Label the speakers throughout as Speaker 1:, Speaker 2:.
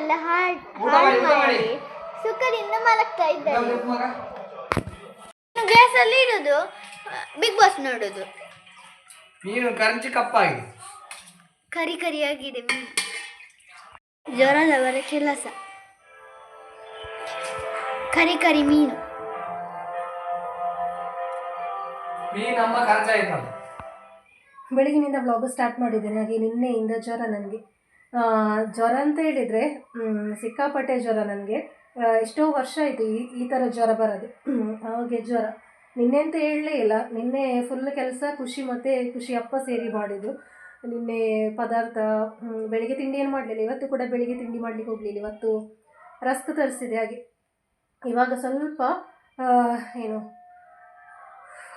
Speaker 1: ಎಲ್ಲ ಹಾಳು
Speaker 2: ಊಟ ಮಾಡಿ,
Speaker 1: ಸುಖದಿಂದ ಮಲಗ್ತಾ ಇದ್ದಾರೆ.
Speaker 2: ಇವಾಗ ಮಗ
Speaker 1: ಗ್ಯಾಸ್ ಅಲ್ಲಿ ಇಡುದು ಬಿಗ್ ಬಾಸ್ ನೋಡೋದು.
Speaker 2: ಮೀನು ಕರಂಚಿ ಕಪ್ಪಾಗಿದೆ.
Speaker 1: ಕರಿ ಕರಿಯಾಗಿದೆ ಮೀನು. ಜ್ವರದವರ ಕೆಲಸ. ಕರಿ ಕರಿ ಮೀನು.
Speaker 2: ಮೀನು ಅಮ್ಮ ಕರಂಚ ಆಯ್ತಲ್ಲ
Speaker 3: ಬೆಳಗಿನಿಂದ ಬ್ಲಾಗ್ ಸ್ಟಾರ್ಟ್ ಮಾಡಿದ್ದೇನೆ. ಹಾಗೆ ನಿನ್ನೆಯಿಂದ ಜ್ವರ ನನಗೆ. ಜ್ವರ ಅಂತ ಹೇಳಿದರೆ ಸಿಕ್ಕಾಪಟ್ಟೆ ಜ್ವರ ನನಗೆ. ಎಷ್ಟೋ ವರ್ಷ ಆಯಿತು ಈ ಈ ಥರ ಜ್ವರ ಬರೋದು. ಹಾಗೆ ಜ್ವರ ನಿನ್ನೆ ಅಂತ ಹೇಳಲೇ ಇಲ್ಲ. ನಿನ್ನೆ ಫುಲ್ ಕೆಲಸ, ಖುಷಿ ಮತ್ತು ಖುಷಿ ಅಪ್ಪ ಸೇರಿ ಮಾಡಿದ್ದು. ನಿನ್ನೆ ಪದಾರ್ಥ ಬೆಳಿಗ್ಗೆ ತಿಂಡಿ ಏನು ಮಾಡಲಿಲ್ಲ? ಇವತ್ತು ಕೂಡ ಬೆಳಿಗ್ಗೆ ತಿಂಡಿ ಮಾಡಲಿಕ್ಕೆ ಹೋಗಲಿಲ್ಲ. ಇವತ್ತು ರಸ್ಕ್ ತರಿಸಿದೆ ಹಾಗೆ. ಇವಾಗ ಸ್ವಲ್ಪ ಏನು,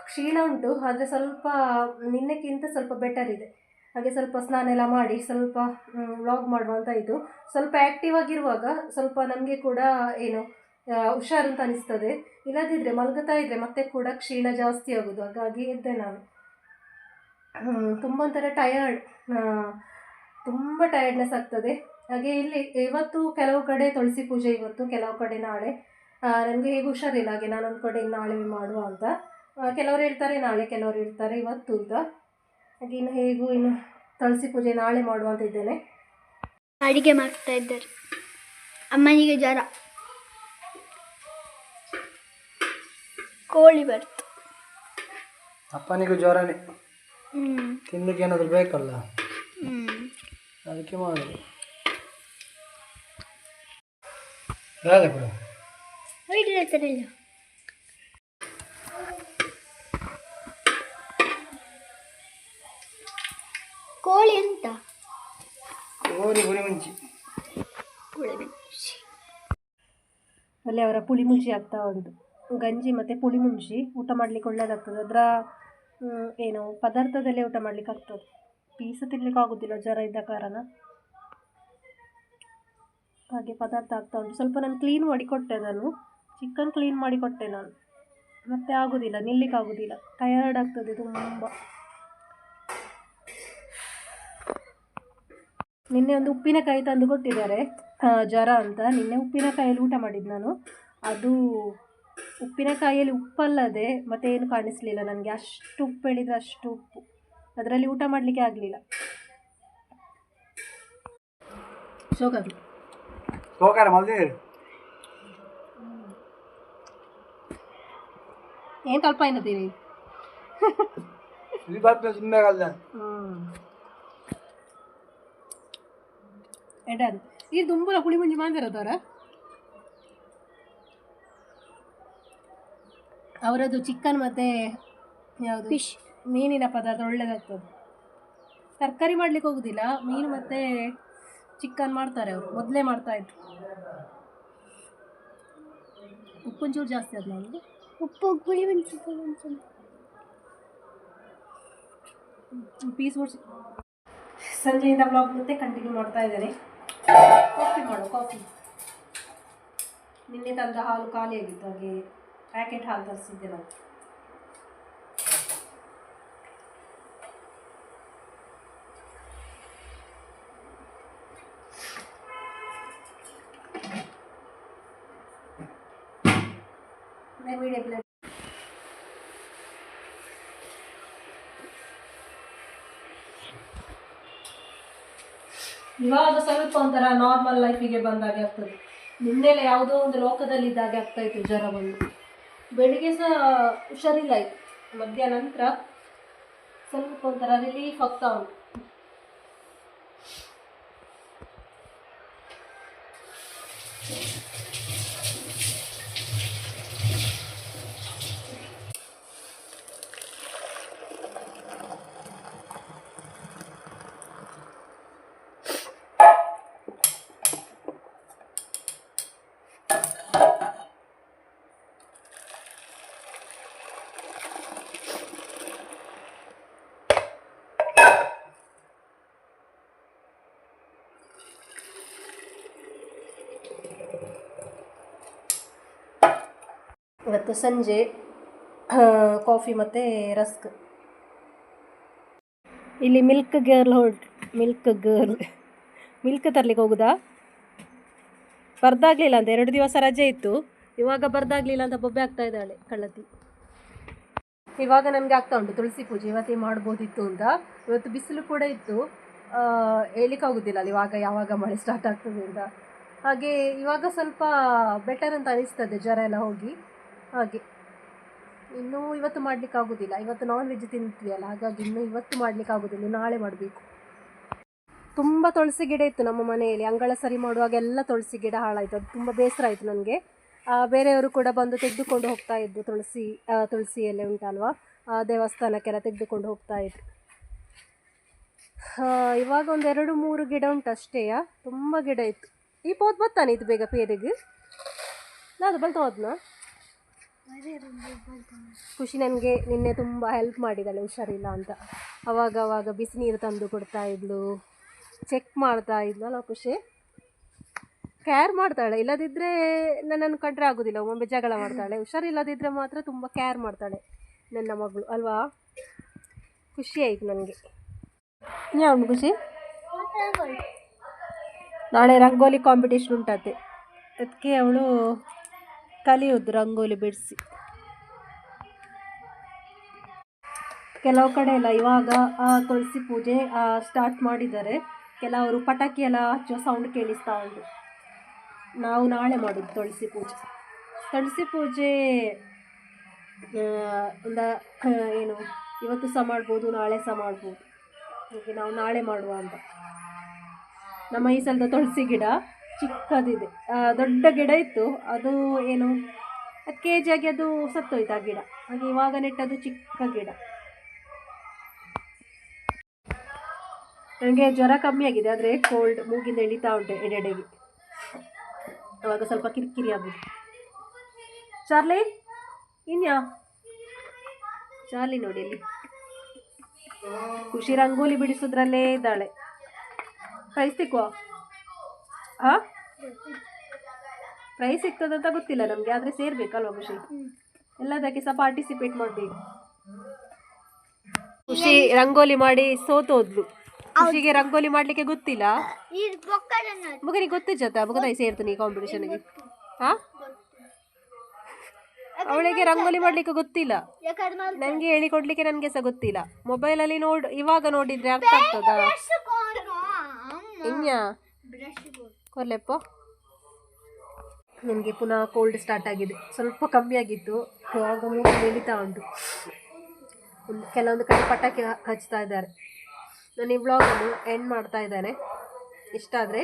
Speaker 3: ಕ್ಷೀಣ ಉಂಟು. ಆದರೆ ಸ್ವಲ್ಪ ನಿನ್ನೆಕ್ಕಿಂತ ಸ್ವಲ್ಪ ಬೆಟರ್ ಇದೆ. ಹಾಗೆ ಸ್ವಲ್ಪ ಸ್ನಾನ ಎಲ್ಲ ಮಾಡಿ ಸ್ವಲ್ಪ ವ್ಲಾಗ್ ಮಾಡುವ ಅಂತ ಇದ್ದು ಸ್ವಲ್ಪ ಆ್ಯಕ್ಟಿವ್ ಆಗಿರುವಾಗ ಸ್ವಲ್ಪ ನಮಗೆ ಕೂಡ ಏನು ಹುಷಾರು ಅಂತ ಅನಿಸ್ತದೆ. ಇಲ್ಲದಿದ್ದರೆ ಮಲಗುತ್ತಾ ಇದ್ದರೆ ಮತ್ತೆ ಕೂಡ ಕ್ಷೀಣ ಜಾಸ್ತಿ ಆಗೋದು. ಹಾಗಾಗಿ ಇದ್ದೆ ನಾನು. ತುಂಬ ಒಂಥರ ಟಯರ್ಡ್ ತುಂಬ ಟಯರ್ಡ್ನೆಸ್ ಆಗ್ತದೆ. ಹಾಗೆ ಇಲ್ಲಿ ಇವತ್ತು ಕೆಲವು ಕಡೆ ತುಳಸಿ ಪೂಜೆ ಇವತ್ತು, ಕೆಲವು ಕಡೆ ನಾಳೆ. ನನಗೆ ಹೇಗೆ ಹುಷಾರಿಲ್ಲ. ಹಾಗೆ ನಾನೊಂದು ಕಡೆ ನಾಳೆ ಮಾಡುವ ಅಂತ. ಕೆಲವರು ಹೇಳ್ತಾರೆ, ನಾಳೆ ಕೆಲವರು ಹೇಳ್ತಾರೆ ಇವತ್ತು ಅಂತ. ಹಾಗೆ ಇನ್ನು ಹೇಗೂ ಇನ್ನು ತುಳಸಿ ಪೂಜೆ ನಾಳೆ ಮಾಡುವಂತ ಇದ್ದೇನೆ
Speaker 1: ಅಡಿಗೆ ಮಾಡ್ತಾ ಇದ್ದಾರೆ. ಅಮ್ಮನಿಗೆ ಜ್ವರ. ಕೋಳಿ ಬರ್ತು.
Speaker 2: ಅಪ್ಪನಿಗೂ ಜ್ವರನೇ.
Speaker 1: ತಿನ್ನಕ್ಕೆ
Speaker 2: ತಿನ್ಲಿಕ್ಕೆ ಏನಾದರೂ ಬೇಕಲ್ಲ?
Speaker 1: ಹ್ಮ್.
Speaker 2: ಅದಕ್ಕೆ ಮಾಡೋದು. ಯಾವ್ದು ಕೂಡ
Speaker 1: ವೈಟ್ ಹೇಳ್ತಾರಲ್ಲ ಕೋಳಿ ಅಂತ
Speaker 2: ಕೋರಿ ಗುರಿ ಮುಂಚಿ
Speaker 1: ಕೋಳಿ ಮೆಣಸಿ.
Speaker 3: ಅಲ್ಲಿ ಅವರ ಪುಳಿ ಮುಂಚಿ ಆಗ್ತಾ ಉಂಟು. ಗಂಜಿ ಮತ್ತು ಪುಳಿ ಮುಂಚಿ ಊಟ ಮಾಡಲಿಕ್ಕೆ ಒಳ್ಳೆಯದಾಗ್ತದೆ ಅದರ ಏನು ಪದಾರ್ಥದಲ್ಲೇ ಊಟ ಮಾಡಲಿಕ್ಕೆ ಆಗ್ತದೆ. ಪೀಸ ತಿನ್ನಲಿಕ್ಕೆ ಆಗೋದಿಲ್ಲ ಜ್ವರ ಇದ್ದ ಕಾರಣ. ಹಾಗೆ ಪದಾರ್ಥ ಆಗ್ತಾ ಉಂಟು. ಸ್ವಲ್ಪ ನಾನು ಕ್ಲೀನ್ ಮಾಡಿ ಕೊಟ್ಟೆ ನಾನು. ಚಿಕನ್ ಕ್ಲೀನ್ ಮಾಡಿ ಕೊಟ್ಟೆ ನಾನು. ಮತ್ತೆ ಆಗೋದಿಲ್ಲ, ನಿಲ್ಲಿಕ್ಕೆ ಆಗೋದಿಲ್ಲ. ಟಯರ್ಡ್ ಆಗ್ತದೆ ತುಂಬ. ನಿನ್ನೆ ಒಂದು ಉಪ್ಪಿನಕಾಯಿ ತಂದು ಕೊಟ್ಟಿದ್ದಾರೆ. ಜ್ವರ ಅಂತ ನಿನ್ನೆ ಉಪ್ಪಿನಕಾಯಲ್ಲಿ ಊಟ ಮಾಡಿದ್ದು ನಾನು. ಅದು ಉಪ್ಪಿನಕಾಯಿಯಲ್ಲಿ ಉಪ್ಪಲ್ಲದೆ ಮತ್ತೆ ಏನು ಕಾಣಿಸ್ಲಿಲ್ಲ ನನಗೆ. ಅಷ್ಟು ಉಪ್ಪು ಹೇಳಿದರೆ ಅಷ್ಟು ಉಪ್ಪು. ಅದರಲ್ಲಿ ಊಟ ಮಾಡಲಿಕ್ಕೆ ಆಗಲಿಲ್ಲ. ಸೋಕಾಗಿ.
Speaker 2: ಸೋಕಾರ
Speaker 3: ಏನು ಕಲ್ಪ ಏನತ್ತೀರಿ ಎಡದು ತುಂಬ ಹುಳಿ ಮುಂಜಿ ಮಾಡಿರೋದವ್ರ ಅವರದ್ದು ಚಿಕನ್ ಮತ್ತು ಯಾವುದು? ಫಿಶ್ ಮೀನಿನ ಪದಾರ್ಥ ಒಳ್ಳೇದಾಗ್ತದೆ. ತರಕಾರಿ ಮಾಡ್ಲಿಕ್ಕೆ ಹೋಗೋದಿಲ್ಲ. ಮೀನು ಮತ್ತು ಚಿಕನ್ ಮಾಡ್ತಾರೆ ಅವರು. ಮೊದಲೇ ಮಾಡ್ತಾ ಇದ್ರು. ಉಪ್ಪೊಂಚೂರು ಜಾಸ್ತಿ ಆದ ನಮಗೆ
Speaker 1: ಉಪ್ಪು ಪುಳಿ ಮೆಣಸಿ
Speaker 3: ಪೀಸ್ ಸಂಜೆಯಿಂದ ಬ್ಲಾಗ್ ಮತ್ತೆ ಕಂಟಿನ್ಯೂ ಮಾಡ್ತಾ ಇದ್ದೇನೆ. ಕಾಫಿ ಮಾಡು ಕಾಫಿ ನಿನ್ನೆ ತಂದ ಹಾಲು ಖಾಲಿ ಆಗಿತ್ತು, ಹಾಗೆ ಪ್ಯಾಕೆಟ್ ಹಾಲು ತರಿಸಿದ್ದೆ ನಾನು. ವಿಡಿಯೋ ಪ್ಲೇ ಇವಾಗ ಸ್ವಲ್ಪ ಒಂಥರ ನಾರ್ಮಲ್ ಲೈಫಿಗೆ ಬಂದಾಗೆ ಆಗ್ತದೆ. ನಿನ್ನೆಲೆ ಯಾವುದೋ ಒಂದು ಲೋಕದಲ್ಲಿ ಇದ್ದಾಗೆ ಆಗ್ತಾ ಇತ್ತು ಜ್ವರ ಬಂದು ಬೆಳಿಗ್ಗೆ ಸಹ ಹುಷಾರಿಲ್ಲ ಆಯ್ತು. ಮಧ್ಯಾಹ್ನ ನಂತರ ಸ್ವಲ್ಪ ಒಂಥರ ರಿಲೀಫ್ ಆಗ್ತಾ ಉಂಟು. ಇವತ್ತು ಸಂಜೆ ಕಾಫಿ ಮತ್ತು ರಸ್ಕ್. ಇಲ್ಲಿ milk girl hold milk girl, milk ತರಲಿಕ್ಕೆ ಹೋಗುದಾ? ಬರ್ದಾಗ್ಲಿಲ್ಲ ಅಂತ, ಎರಡು ದಿವಸ ರಜೆ ಇತ್ತು. ಇವಾಗ ಬರ್ದಾಗಲಿಲ್ಲ ಅಂತ ಬೊಬ್ಬೆ ಆಗ್ತಾ ಇದ್ದಾಳೆ ಕಳ್ಳತಿ. ಇವಾಗ ನನಗೆ ಆಗ್ತಾ ಉಂಟು, ತುಳಸಿ ಪೂಜೆ, ಇವತ್ತೇ ಮಾಡ್ಬೋದಿತ್ತು ಅಂತ. ಇವತ್ತು ಬಿಸಿಲು ಕೂಡ ಇತ್ತು. ಹೇಳಿಕ್ಕೆ ಹೇಳಿಕ್ಕಾಗೋದಿಲ್ಲ ಅಲ್ಲಿ ಇವಾಗ ಯಾವಾಗ ಮಳೆ ಸ್ಟಾರ್ಟ್ ಆಗ್ತದೆ ಅಂತ. ಹಾಗೆ ಇವಾಗ ಸ್ವಲ್ಪ ಬೆಟರ್ ಅಂತ ಅನಿಸ್ತದೆ, ಜ್ವರ ಎಲ್ಲ ಹೋಗಿ. ಹಾಗೆ. ಇನ್ನೂ ಇವತ್ತು ಮಾಡ್ಲಿಕ್ಕೆ ಆಗೋದಿಲ್ಲ. ಇವತ್ತು ನಾನ್ ವೆಜ್ ತಿಂತೀವಿ ಅಲ್ಲ ಹಾಗಾಗಿ ಇನ್ನೂ ಇವತ್ತು ಮಾಡ್ಲಿಕ್ಕೆ ಆಗೋದಿಲ್ಲ. ನಾಳೆ ಮಾಡಬೇಕು. ತುಂಬ ತುಳಸಿ ಗಿಡ ಇತ್ತು ನಮ್ಮ ಮನೆಯಲ್ಲಿ. ಅಂಗಳ ಸರಿ ಮಾಡುವಾಗ ಎಲ್ಲ ತುಳಸಿ ಗಿಡ ಹಾಳಾಯಿತು. ಅದು ತುಂಬ ಬೇಸರ ಆಯಿತು ನನಗೆ. ಬೇರೆಯವರು ಕೂಡ ಬಂದು ತೆಗೆದುಕೊಂಡು ಹೋಗ್ತಾ ಇದ್ರು. ತುಳಸಿ ತುಳಸಿ ಎಲ್ಲ ಉಂಟಲ್ವಾ? ದೇವಸ್ಥಾನಕ್ಕೆಲ್ಲ ತೆಗೆದುಕೊಂಡು ಹೋಗ್ತಾ ಇದ್ರು. ಇವಾಗ ಒಂದು ಎರಡು, ಮೂರು ಗಿಡ ಉಂಟು ಅಷ್ಟೇಯ? ತುಂಬ ಗಿಡ ಇತ್ತು. ಈ ಪೋದ್, ಬತ್ತಾನೆ ಇದು ಬೇಗ ಪೇರಿಗೆ ನಾನು ಹೋದ್ನಾ ಖುಷಿ ನನಗೆ ನಿನ್ನೆ ತುಂಬ ಹೆಲ್ಪ್ ಮಾಡಿದ್ದಾಳೆ ಹುಷಾರಿಲ್ಲ ಅಂತ. ಅವಾಗ ಅವಾಗ ಬಿಸಿ ನೀರು ತಂದು ಕೊಡ್ತಾ ಇದ್ಲು ಚೆಕ್ ಮಾಡ್ತಾ ಇದ್ಲು, ಅಲ್ಲ ಖುಷಿ? ಕೇರ್ ಮಾಡ್ತಾಳೆ ಇಲ್ಲದಿದ್ದರೆ ನನ್ನನ್ನು ಕಂಡ್ರೆ ಆಗೋದಿಲ್ಲ ಒಮ್ಮೆ ಜಗಳ ಮಾಡ್ತಾಳೆ. ಹುಷಾರಿಲ್ಲದಿದ್ದರೆ ಮಾತ್ರ ತುಂಬ ಕೇರ್ ಮಾಡ್ತಾಳೆ ನನ್ನ ಮಗಳು, ಅಲ್ವಾ? ಖುಷಿ ಆಯಿತು ನನಗೆ. ಯಾವುದು ಖುಷಿ? ನಾಳೆ ರಂಗೋಲಿ ಕಾಂಪಿಟೇಷನ್ ಉಂಟತ್ತೆ ಅದಕ್ಕೆ ಅವಳು ಕಲಿಯೋದು ರಂಗೋಲಿ ಬಿಡಿಸಿ. ಕೆಲವು ಕಡೆ ಎಲ್ಲ ಇವಾಗ ತುಳಸಿ ಪೂಜೆ ಸ್ಟಾರ್ಟ್ ಮಾಡಿದ್ದಾರೆ. ಕೆಲವರು ಪಟಾಕಿ ಎಲ್ಲ ಹಚ್ಚೋ ಸೌಂಡ್ ಕೇಳಿಸ್ತಾ ಉಂಟು. ನಾವು ನಾಳೆ ಮಾಡೋದು ತುಳಸಿ ಪೂಜೆ. ತುಳಸಿ ಪೂಜೆ ಒಂದ ಏನು, ಇವತ್ತು ಸಹ ಮಾಡ್ಬೋದು, ನಾಳೆ ಸಹ ಮಾಡ್ಬೋದು. ಹೀಗೆ ನಾವು ನಾಳೆ ಮಾಡುವ ಅಂತ. ನಮ್ಮ ಈ ಸಲದ ತುಳಸಿ ಗಿಡ. ಚಿಕ್ಕದಿದೆ. ದೊಡ್ಡ ಗಿಡ ಇತ್ತು. ಅದು ಏನು, ಅದು ಕೆ ಆಗಿ ಅದು ಸತ್ತೋಯ್ತು ಆ ಗಿಡ. ಹಾಗೆ ಇವಾಗ ನೆಟ್ಟದು ಚಿಕ್ಕ ಗಿಡ. ನನಗೆ ಜ್ವರ ಕಮ್ಮಿ ಆಗಿದೆ, ಆದರೆ ಕೋಲ್ಡ್ ಮೂಗಿಂದ ಎಳಿತಾ ಉಂಟು ಎಡೆಡೆಗೆ. ಅವಾಗ ಸ್ವಲ್ಪ ಕಿರಿಕಿರಿ ಆಗಿದೆ. ಚಾರ್ಲಿ, ಇನ್ಯಾ? ಚಾರ್ಲಿ ನೋಡಿ ಇಲ್ಲಿ. ಖುಷಿ ರಂಗೋಲಿ ಬಿಡಿಸೋದ್ರಲ್ಲೇ ಇದ್ದಾಳೆ. ಕಳಿಸ್ತಿಕ್ವಾ ಹಾಂ? ಪ್ರೈಸ್ ಸಿಗ್ತದಂತ ಗೊತ್ತಿಲ್ಲ ನಮಗೆ ಆದರೆ ಸೇರ್ಬೇಕಲ್ವಾ ಖುಷಿ? ಎಲ್ಲದಕ್ಕೆ ಸಹ ಪಾರ್ಟಿಸಿಪೇಟ್ ಮಾಡಬೇಕು. ಖುಷಿ ರಂಗೋಲಿ ಮಾಡಿ ಸೋತೋದ್ಲು. ಖುಷಿಗೆ ರಂಗೋಲಿ ಮಾಡ್ಲಿಕ್ಕೆ ಗೊತ್ತಿಲ್ಲ. ಮಗನಿಗೆ ಗೊತ್ತಿಜ್ಜತ್ತ ಮಗದಾಯಿ ಸೇರ್ತಾನೆ ಈ ಕಾಂಪಿಟೇಷನ್ಗೆ ಹಾ? ಅವಳಿಗೆ ರಂಗೋಲಿ ಮಾಡ್ಲಿಕ್ಕೆ ಗೊತ್ತಿಲ್ಲ. ನನಗೆ ಹೇಳಿಕೊಡ್ಲಿಕ್ಕೆ ನನಗೆ ಸಹ ಗೊತ್ತಿಲ್ಲ. ಮೊಬೈಲಲ್ಲಿ ನೋಡ್ ಇವಾಗ ನೋಡಿದ್ರೆ ಅರ್ಥ ಆಗ್ತದಾ? ಇನ್ಯಾ? ಕೊರ್ಲೆಪ್ಪ ನನಗೆ ಪುನಃ ಕೋಲ್ಡ್ ಸ್ಟಾರ್ಟ್ ಆಗಿದೆ. ಸ್ವಲ್ಪ ಕಮ್ಮಿ ಆಗಿತ್ತು. ಇವಾಗ ಮೂಗು ಬೆಳೀತಾ ಉಂಟು. ಒಂದು ಕೆಲವೊಂದು ಕಡೆ ಪಟಾಕಿ ಹಚ್ತಾ ಇದ್ದಾರೆ. ನಾನು ಈ ವ್ಲಾಗನ್ನು ಎಂಡ್ ಮಾಡ್ತಾ ಇದ್ದೇನೆ. ಇಷ್ಟ ಆದರೆ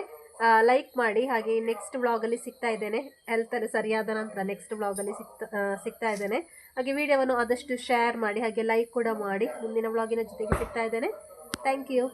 Speaker 3: ಲೈಕ್ ಮಾಡಿ. ಹಾಗೆ ನೆಕ್ಸ್ಟ್ ವ್ಲಾಗಲ್ಲಿ ಸಿಗ್ತಾ ಇದ್ದೇನೆ. ಎಲ್ಲ ಸರಿಯಾದ ನಂತರ ನೆಕ್ಸ್ಟ್ ವ್ಲಾಗಲ್ಲಿ ಸಿಗ್ತಾ ಸಿಗ್ತಾ ಇದ್ದೇನೆ. ಹಾಗೆ ವಿಡಿಯೋವನ್ನು ಆದಷ್ಟು ಶೇರ್ ಮಾಡಿ, ಹಾಗೆ ಲೈಕ್ ಕೂಡ ಮಾಡಿ. ಮುಂದಿನ ವ್ಲಾಗಿನ ಜೊತೆಗೆ ಸಿಗ್ತಾ ಇದ್ದೇನೆ. Thank you